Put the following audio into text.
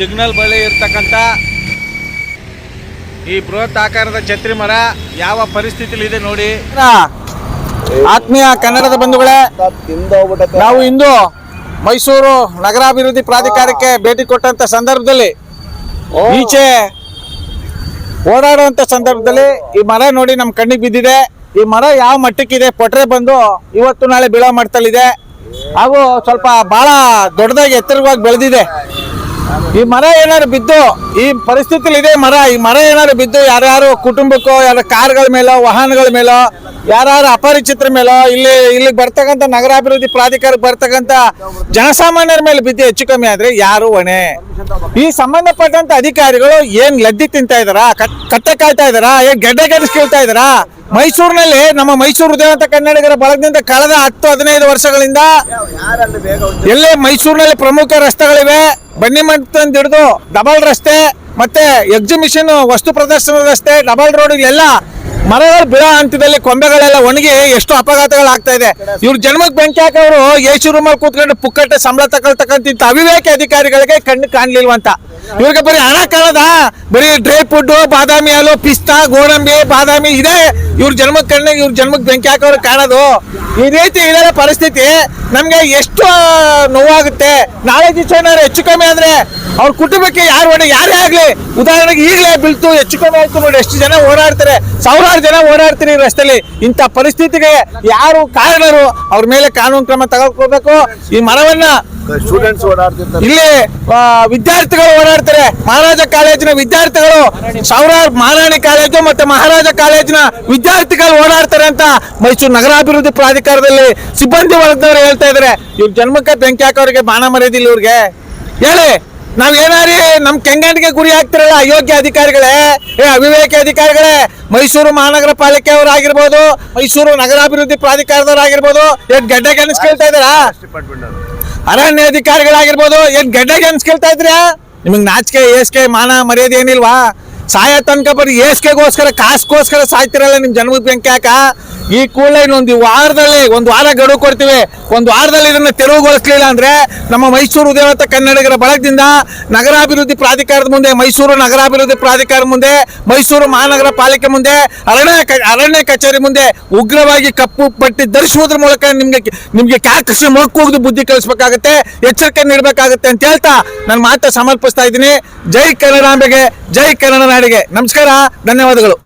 Signal ಬಳಿ ಇರ್ತಕ್ಕಂಥ ಈ ಬೃಹತ್ ಆಕಾರದ ಛತ್ರಿ ಮರ ಯಾವ ಪರಿಸ್ಥಿತಿಲಿ ಇದೆ ನೋಡಿ. ಆತ್ಮೀಯ ಕನ್ನಡದ ಬಂಧುಗಳೇ, ನಾವು ಇಂದು ಮೈಸೂರು ನಗರಾಭಿವೃದ್ಧಿ ಪ್ರಾಧಿಕಾರಕ್ಕೆ ಭೇಟಿ ಕೊಟ್ಟಂತ ಸಂದರ್ಭದಲ್ಲಿ, ಈಚೆ ಓಡಾಡುವಂತ ಸಂದರ್ಭದಲ್ಲಿ ಈ ಮರ ನೋಡಿ ನಮ್ಮ ಕಣ್ಣಿಗೆ ಬಿದ್ದಿದೆ. ಈ ಮರ ಯಾವ ಮಟ್ಟಕ್ಕಿದೆ? ಪೊಟ್ರೆ ಬಂದು ಇವತ್ತು ನಾಳೆ ಬೀಳೋ ಮಟ್ಟದಲ್ಲಿದೆ ಹಾಗೂ ಸ್ವಲ್ಪ ಬಹಳ ದೊಡ್ಡದಾಗಿ ಎತ್ತರವಾಗಿ ಬೆಳೆದಿದೆ. ಈ ಮರ ಏನಾದ್ರು ಬಿದ್ದು, ಈ ಪರಿಸ್ಥಿತಿಲಿ ಇದೆ ಮರ, ಈ ಮರ ಏನಾದ್ರು ಬಿದ್ದು ಯಾರ್ಯಾರು ಕುಟುಂಬಕ್ಕೋ ಯಾರ ಕಾರ್ಗಳ ಮೇಲೋ, ವಾಹನಗಳ ಮೇಲೋ ಯಾರು ಅಪರಿಚಿತರ ಮೇಲೋ, ಇಲ್ಲಿ, ಇಲ್ಲಿಗೆ ಬರ್ತಕ್ಕಂಥ ನಗರಾಭಿವೃದ್ಧಿ ಪ್ರಾಧಿಕಾರಕ್ಕೆ ಬರ್ತಕ್ಕಂಥ ಜನಸಾಮಾನ್ಯರ ಮೇಲೆ ಬಿದ್ದು ಹೆಚ್ಚು ಕಮ್ಮಿ ಆದ್ರೆ ಯಾರು ಹೊಣೆ? ಈ ಸಂಬಂಧಪಟ್ಟಂತ ಅಧಿಕಾರಿಗಳು ಏನ್ ಲದ್ದಿ ತಿಂತಾ ಇದಾರ ಕತ್ತೆ ಕಾಯ್ತಾ ಇದ್ದಾರಾ? ಏನ್ ಗೆಡ್ಡೆ ಕೇಳ್ತಾ ಇದಾರ ಮೈಸೂರಿನಲ್ಲಿ ನಮ್ಮ ಮೈಸೂರು ಉದಯವಂತ ಕನ್ನಡಿಗರ ಬಳಗದಿಂದ ಕಳೆದ ಹತ್ತು ಹದಿನೈದು ವರ್ಷಗಳಿಂದ ಎಲ್ಲೇ ಮೈಸೂರಿನಲ್ಲಿ ಪ್ರಮುಖ ರಸ್ತೆಗಳಿವೆ. ಬನ್ನಿಮಠದಿಂದ ಹಿಡಿದು ಡಬಲ್ ರಸ್ತೆ ಮತ್ತೆ ಎಕ್ಸಿಬಿಷನ್ ವಸ್ತು ಪ್ರದರ್ಶನ ರಸ್ತೆ, ಡಬಲ್ ರೋಡ್ ಎಲ್ಲ ಮರಗಳು ಬಿಳ ಹಂತದಲ್ಲಿ ಕೊಂಬೆಗಳೆಲ್ಲ ಒಣಗಿ ಎಷ್ಟು ಅಪಘಾತಗಳು ಆಗ್ತಾ ಇದೆ. ಇವ್ರ ಜನ್ಮಕ್ಕೆ ಬೆಂಕಿ ಹಾಕೋರು ಏಸು ರೂಮಲ್ಲಿ ಕೂತ್ಕೊಂಡು ಪುಕ್ಕಟ್ಟೆ ಸಂಬಳ ತಗೊಳ್ತಕ್ಕಂತ ಅವಿವೇಕಿ ಅಧಿಕಾರಿಗಳಿಗೆ ಕಣ್ಣು ಕಾಣ್ಲಿಲ್ವಂತ. ಇವ್ರಿಗೆ ಬರೀ ಹಣ ಕಾಣದ ಬರೀ ಡ್ರೈ ಫುಡ್ ಬಾದಾಮಿ ಹಾಲು, ಪಿಸ್ತಾ, ಗೋಡಂಬಿ, ಬಾದಾಮಿ, ಇದೆ ಇವ್ರ ಜನ್ಮಕ್ಕೆ ಕಣ್ಣಾಗ ಇವ್ರ ಜನ್ಮಕ್ಕೆ ಬೆಂಕಿ ಹಾಕೋರು ಕಾಣೋದು. ಈ ರೀತಿ ಇದರ ಪರಿಸ್ಥಿತಿ ನಮ್ಗೆ ಎಷ್ಟು ನೋವಾಗುತ್ತೆ. ನಾಳೆ ದಿವಸ ಏನಾದ್ರು ಹೆಚ್ಚು ಕಮ್ಮಿ ಆದ್ರೆ ಅವ್ರ ಕುಟುಂಬಕ್ಕೆ ಯಾರು ಹೊಡೆ ಯಾರೇ ಆಗ್ಲಿ ಉದಾಹರಣೆಗೆ ಈಗಲೇ ಬೀಳ್ತು ಹೆಚ್ಚು ಕಮ್ಮಿ ಆಯ್ತು ನೋಡಿ ಎಷ್ಟು ಜನ ಓಡಾಡ್ತಾರೆ ಸಾವಿರಾರು ಜನ ಓಡಾಡ್ತಾರೆ ಈ ರಸ್ತೆಯಲ್ಲಿ ಇಂಥ ಪರಿಸ್ಥಿತಿಗೆ ಯಾರು ಕಾರಣರು? ಅವ್ರ ಮೇಲೆ ಕಾನೂನು ಕ್ರಮ ತಗೋಬೇಕು ಈ ಮರವನ್ನ ಸ್ಟೂಡೆಂಟ್ಸ್ ಓಡಾಡ್ತಿರ್ತಾರೆ. ಇಲ್ಲಿ ವಿದ್ಯಾರ್ಥಿಗಳು ಓಡಾಡ್ತಾರೆ. ಮಹಾರಾಜ ಕಾಲೇಜಿನ ವಿದ್ಯಾರ್ಥಿಗಳು ಸಾವಿರಾರು ಮಹಾರಾಣಿ ಕಾಲೇಜು ಮತ್ತೆ ಮಹಾರಾಜ ಕಾಲೇಜಿನ ವಿದ್ಯಾರ್ಥಿಗಳು ಓಡಾಡ್ತಾರೆ ಅಂತ ಮೈಸೂರು ನಗರಾಭಿವೃದ್ಧಿ ಪ್ರಾಧಿಕಾರದಲ್ಲಿ ಸಿಬ್ಬಂದಿ ವರ್ಗದವರು ಹೇಳ್ತಾ ಇದ್ರೆ ಇವ್ರ ಜನ್ಮಕ್ಕೆ ಬೆಂಕಿ ಹಾಕೋರಿಗೆ ಮಾನ ಮರ್ಯಾದಿಲ್ಲ ಇವ್ರಿಗೆ. ಹೇಳಿ, ನಾವ್ ಏನಾರಿ ನಮ್ ಕೆಂಗಣ್ಣಿಗೆ ಗುರಿ ಆಗ್ತಿರಲ್ಲ ಅಯೋಗ್ಯ ಅಧಿಕಾರಿಗಳೇ? ಏ, ಅವಿವೇಕಿ ಅಧಿಕಾರಿಗಳೇ, ಮೈಸೂರು ಮಹಾನಗರ ಪಾಲಿಕೆ ಅವರಾಗಿರ್ಬೋದು ಮೈಸೂರು ನಗರಾಭಿವೃದ್ಧಿ ಪ್ರಾಧಿಕಾರದವರಾಗಿರ್ಬೋದು ಏನ್ ಗಡ್ಡೆ ಕೇಳ್ತಾ ಇದಾರಾ ಡಿಪಾರ್ಟ್ಮೆಂಟ್ ಅವರು ಅರಣ್ಯ ಅಧಿಕಾರಿಗಳಾಗಿರ್ಬೋದು, ಏನ್ ಗಡ್ಡೆಗೆ ಅನ್ಸ್ಕೊಳ್ತಾ ಇದ್ರ ನಿಮಗ್ ನಾಚಿಕೆ, ಏಸ್ಕೆ, ಮಾನ ಮರ್ಯಾದೆ ಏನಿಲ್ವಾ? ಸಾಯ ತನಕ ಬರೀ ಏಸ್ಕೆಗೋಸ್ಕರ ಕಾಸ್ಗೋಸ್ಕರ ಸಾಯ್ತಿರಲ್ಲ ನಿಮ್ಮ ಜನ್ಮದ ಬೆಂಕಿ ಹಾಕ? ಈ ಕೂಡಲೇ ಇನ್ನೊಂದು ವಾರದಲ್ಲಿ, ಒಂದು ವಾರ ಗಡುವು ಕೊಡ್ತೀವಿ. ಒಂದು ವಾರದಲ್ಲಿ ಇದನ್ನು ತೆರವುಗೊಳಿಸಲಿಲ್ಲ ಅಂದ್ರೆ ನಮ್ಮ ಮೈಸೂರು ಉದಯವತ್ತ ಕನ್ನಡಿಗರ ಬಳಗದಿಂದ ನಗರಾಭಿವೃದ್ಧಿ ಪ್ರಾಧಿಕಾರದ ಮುಂದೆ, ಮೈಸೂರು ನಗರಾಭಿವೃದ್ಧಿ ಪ್ರಾಧಿಕಾರದ ಮುಂದೆ, ಮೈಸೂರು ಮಹಾನಗರ ಪಾಲಿಕೆ ಮುಂದೆ, ಅರಣ್ಯ ಅರಣ್ಯ ಕಚೇರಿ ಮುಂದೆ ಉಗ್ರವಾಗಿ ಕಪ್ಪು ಪಟ್ಟಿ ಧರಿಸುವುದ್ರ ಮೂಲಕ ನಿಮಗೆ ನಿಮಗೆ ಕಾಕೃಷ್ಣ ಹೋಗ್ದು ಬುದ್ಧಿ ಕಲಿಸ್ಬೇಕಾಗತ್ತೆ, ಎಚ್ಚರಿಕೆ ನೀಡಬೇಕಾಗುತ್ತೆ ಅಂತ ಹೇಳ್ತಾ ನನ್ನ ಮಾತ ಸಮರ್ಪಿಸ್ತಾ ಇದ್ದೀನಿ. ಜೈ ಕನ್ನಡಾಂಬೆಗೆ ಜೈ ಕನ್ನಡ ನಾಡಿಗೆ. ನಮಸ್ಕಾರ, ಧನ್ಯವಾದಗಳು.